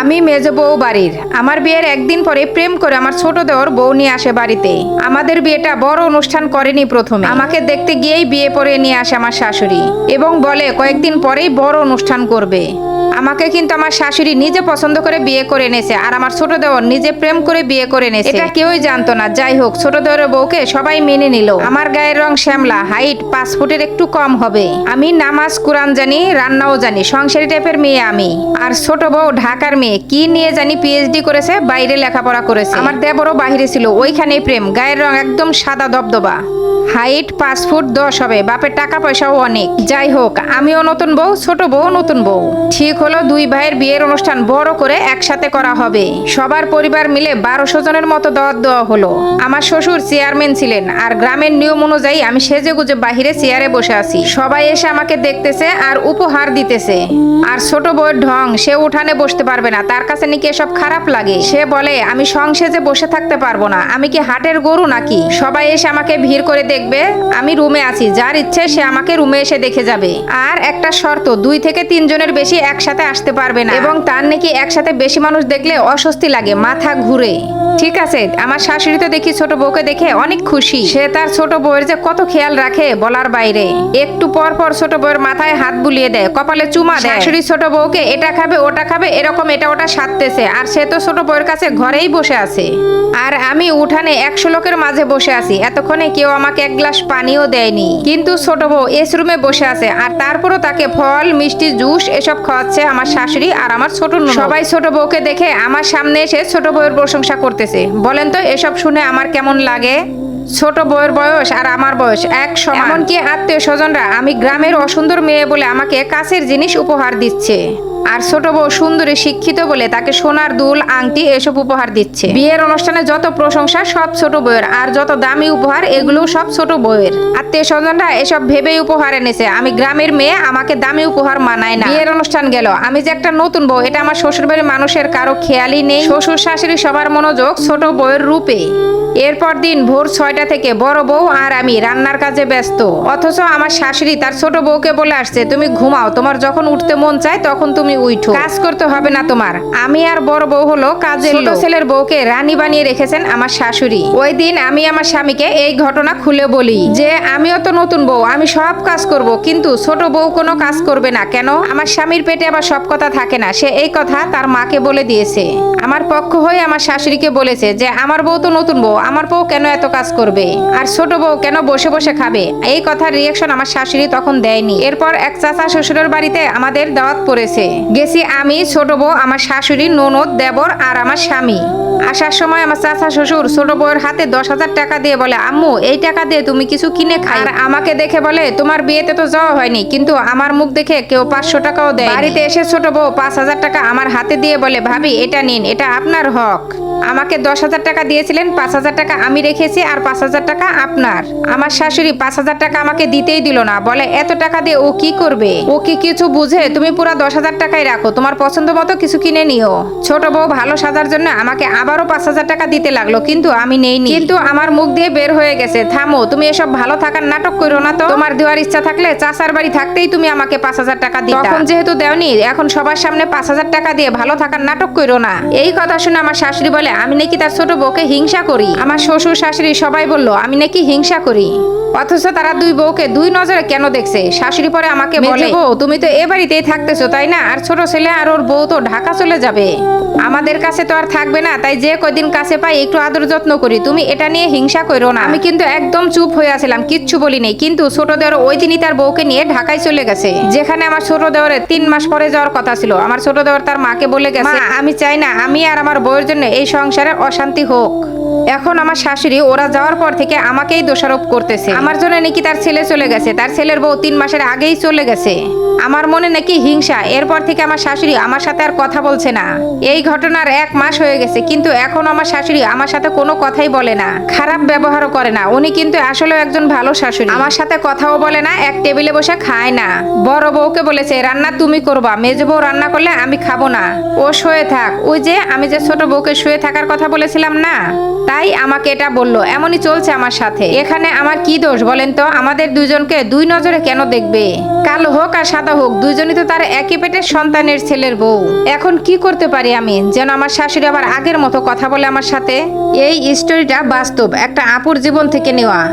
আমি মেজ বউ বাড়ির। আমার বিয়ের একদিন পরে প্রেম করে আমার ছোট দেওয়ার বউ নিয়ে আসে বাড়িতে। আমাদের বিয়েটা বড় অনুষ্ঠান করেনি প্রথমে। আমাকে দেখতে গিয়েই বিয়ে পরে নিয়ে আসে আমার শাশুড়ি এবং বলে কয়েকদিন পরেই বড় অনুষ্ঠান করবে। আমাকে কিন্তু আমার শাশুড়ি নিজে পছন্দ করে বিয়ে করে এনেছে আর আমার ছোট দেওর নিজে প্রেম করে বিয়ে করে এনেছে। এটা কেউই জানতো না। যাই হোক ছোট দেওরের বউকে সবাই মেনে নিল। আমার গায়ের রং শ্যামলা হাইট পাঁচ ফুটের একটু কম হবে। আমি নামাজ কোরআন জানি রান্নাও জানি সংসারী টাইপের মেয়ে আমি। আর ছোট বউ ঢাকার মেয়ে কি নিয়ে জানি পিএইচডি করেছে বাইরে লেখাপড়া করেছে। আমার দেবরও বাইরে ছিল ওইখানেই প্রেম গায়ের রং একদম সাদা দবদবা। হাইট পাঁচ ফুট দশ হবে বাপের টাকা পয়সাও অনেক। যাই হোক আমিও নতুন বউ ছোট বউ নতুন বউ। ঠিক হলো দুই ভাইয়ের বিয়ের অনুষ্ঠান বড় করে একসাথে করা হবে। সবার পরিবার মিলে বারোশো জনের মতো দাওয়াত দেওয়া হলো। আমার শ্বশুর চেয়ারম্যান ছিলেন আর গ্রামের নিয়ম অনুযায়ী আমি সেজে গুজে বাহিরে চেয়ারে বসে আছি। সবাই এসে আমাকে দেখতেছে আর উপহার দিতেছে। আর ছোট বউয়ের ঢং, সে উঠানে বসতে পারবে না, তার কাছে নাকি এসব খারাপ লাগে। সে বলে, আমি সংসেজে বসে থাকতে পারব না। আমি কি হাটের গরু নাকি? সবাই এসে আমাকে ভিড় করে দেখবে, আমি রুমে আছি। যার ইচ্ছে সে আমাকে রুমে এসে দেখে যাবে। আর একটা শর্ত, দুই থেকে তিনজনের বেশি একসাথে আসতে পারবে না। এবং তার নাকি একসাথে বেশি মানুষ দেখলে অস্বস্তি লাগে মাথা ঘুরে। ঠিক আছে আমার শাশুড়ি তো দেখি ছোট বউকে দেখে অনেক খুশি। সে তার ছোট বউয়ের যে কত খেয়াল রাখে বলার বাইরে। একটু পর পর ছোট বউয়ের মাথায় হাত বুলিয়ে দেয় কপালে চুমা দেয়। শাশুড়ি ছোট বউকে এটা খাবে ওটা খাবে এরকম এটা ওটা সাধতেছে আর সে তো ছোট বউয়ের কাছে ঘরেই বসে আছে। আর আমি উঠানে একশো লোকের মাঝে বসে আছি এতক্ষণে কেউ আমাকে এক গ্লাস পানিও দেয়নি। কিন্তু ছোট বউ এস রুমে বসে আছে আর তারপরও তাকে ফল মিষ্টি জুস এসব খাওয়াচ্ছে আমার শাশুড়ি আর আমার ছোট সবাই ছোট বউকে দেখে আমার সামনে এসে ছোট বউয়ের প্রশংসা করতেছে। বলেন তো, এসব শুনে আমার কেমন লাগে? ছোট বউয়ের বয়স আর আমার বয়স এক সমান। এমনকি আত্মীয় স্বজনরা, আমি গ্রামের অসুন্দর মেয়ে বলে আমাকে কাছের জিনিস উপহার দিচ্ছে। আর ছোট বউ সুন্দরী, শিক্ষিত বলে তাকে সোনার দুল, আংটি এসব উপহার দিচ্ছে। বিয়ের অনুষ্ঠানে যত প্রশংসা, সব ছোট বউয়ের। আর যত দামি উপহার এগুলো সব ছোট বউয়ের। আত্মীয় স্বজনরা এসব ভেবেই উপহার এনেছে। আমি গ্রামের মেয়ে, আমাকে দামি উপহার মানায় না। বিয়ের অনুষ্ঠান গেল। আমি যে একটা নতুন বউ, এটা আমার শ্বশুর বাড়ির মানুষের কারও খেয়ালই নেই। শ্বশুর শাশুড়ি সবার মনোযোগ ছোট বউয়ের রূপে। এরপর দিন ভোর ছয়টা থেকে বড় বউ আর আমি রান্নার কাজে ব্যস্ত। অথচ আমার শাশুড়ি তার ছোট বউকে বলে আসছে, তুমি ঘুমাও, তোমার যখন উঠতে মন চায়, তখন তুমি উঠো কাজ করতে হবে না তোমার। আমি আর বড় বউ হলো কাজের ছোট ছেলের বউকে রানী বানিয়ে রেখেছেন আমার শাশুড়ি। ওই দিন আমি আমার স্বামীকে এই ঘটনা খুলে বলি যে আমিও তো নতুন বউ আমি সব কাজ করব কিন্তু ছোট বউ কোনো কাজ করবে না। কেন? আমার স্বামীর পেটে আবার সব কথা থাকে না। সে এই কথা তার মাকে বলে দিয়েছে। আমার পক্ষ হয়ে আমার শাশুড়িকে বলেছে যে আমার বউ তো নতুন বউ আমার বউ কেন এত কাজ করবে? আর ছোট বউ কেন বসে বসে খাবে? এই কথার রিয়েকশন আমার শাশুড়ি তখন দেয়নি। এরপর এক চাচা শ্বশুরের বাড়িতে আমাদের দাওয়াত পড়েছে। গেছি আমি ছোট বউ আমার শাশুড়ি ননদ দেবর আর আমার স্বামী। আসার সময় আমার চাচা শ্বশুর ছোট বউয়ের হাতে দশ হাজার টাকা দিয়ে বলে, আম্মু, এই টাকা দিয়ে তুমি কিছু কিনে খাই। আর আমাকে দেখে বলে, তোমার বিয়েতে তো যাওয়া হয়নি, কিন্তু আমার মুখ দেখে কেউ পাঁচশো টাকাও দেয় বাড়িতে এসে ছোট বউ পাঁচ হাজার টাকা আমার হাতে দিয়ে বলে, ভাবি, এটা নিন, এটা আপনার হক। আমাকে দশ হাজার টাকা দিয়েছিলেন, পাঁচ হাজার টাকা আমি রেখেছি আর পাঁচ হাজার টাকা আপনার। আমার শাশুড়ি পাঁচ হাজার টাকা আমাকে দিতেই দিল না, বলে, এত টাকা দিয়ে ও কি করবে? ও কি কিছু বুঝে? তুমি পুরো দশ হাজার টাকাই রাখো, তোমার পছন্দ মতো কিছু কিনে নিও। ছোট বউ ভালো সাজার জন্য আমাকে আবারও পাঁচ হাজার টাকা দিতে লাগল কিন্তু আমি নেইনি। কিন্তু আমার মুখ দিয়ে বের হয়ে গেছে থামো তুমি এসব ভালো থাকার নাটক করো না তো। তোমার দেওয়ার ইচ্ছা থাকলে চাষার বাড়ি থাকতেই তুমি আমাকে পাঁচ হাজার টাকা দিতে। তখন যেহেতু দেওনি এখন সবার সামনে পাঁচ হাজার টাকা দিয়ে ভালো থাকার নাটক করো না। এই কথা শুনে আমার শাশুড়ি বলে আমি নাকি তার ছোট বউকে হিংসা করি? আমার শ্বশুর শাশুড়ি সবাই বলল আমি নাকি হিংসা করি। অথচ তারা দুই বউকে দুই নজরে কেন দেখছে? শাশুড়ি পরে আমাকে বলে বউ তুমি তো এ বাড়িতেই থাকতেছো তাই না? আর ছোট ছেলে আর ওর বউ তো ঢাকা চলে যাবে। আমাদের কাছে তো আর থাকবে না তাই যে কয়দিন কাছে পাই একটু আদর যত্ন করি। তুমি এটা নিয়ে হিংসা করো না। আমি কিন্তু একদম চুপ হয়ে আছিলাম কিচ্ছু বলি নেই কিন্তু ছোট দেওয়ার ওই দিনই তার বউকে নিয়ে ঢাকায় চলে গেছে। যেখানে আমার ছোট দেওয়ারের তিন মাস পরে যাওয়ার কথা ছিল। আমার ছোট দেওয়ার তার মাকে বলে গেছে আমি চাই না আমি আর আমার বউয়ের জন্য এই সংসারে অশান্তি হোক। এখন আমার শাশুড়ি ওরা যাওয়ার পর থেকে আমাকেই দোষারোপ করতেছে। আমার জন্য নাকি তার ছেলে চলে গেছে। তার ছেলের বউ তিন মাসের আগেই চলে গেছে। আমার মনে নাকি হিংসা। এরপর থেকে আমার শাশুড়ি আমার সাথে আর কথা বলছে না। এই ঘটনার এক মাস হয়ে গেছে, কিন্তু এখন আমার শাশুড়ি আমার সাথে কোনো কথাই বলে না। খারাপ ব্যবহারও করে না। উনি কিন্তু আসলেও একজন ভালো শাশুড়ি। আমার সাথে কথাও বলে না, এক টেবিলে বসে খায় না। বড় বউকে বলেছে, রান্না তুমি করবা। মেজ বউ রান্না করলে আমি খাব না। ও শুয়ে থাক। ওই যে আমি যে ছোট বউকে শুয়ে থাকার কথা বলেছিলাম না, তাই আমাকে এটা বলল। এমনই চলছে আমার সাথে। এখানে আমার কি দোষ? বলেন তো, আমাদের দুজনকে দুই নজরে কেন দেখবে? কালো হোক আর সাদা হোক, দুজনই তো তার একই পেটের সন্তানের ছেলের বউ। এখন কি করতে পারি আমি? যেন আমার শাশুড়ি আবার আগের মতো কথা বলে আমার সাথে? এই স্টোরিটা বাস্তব, একটা আপুর জীবন থেকে নেওয়া।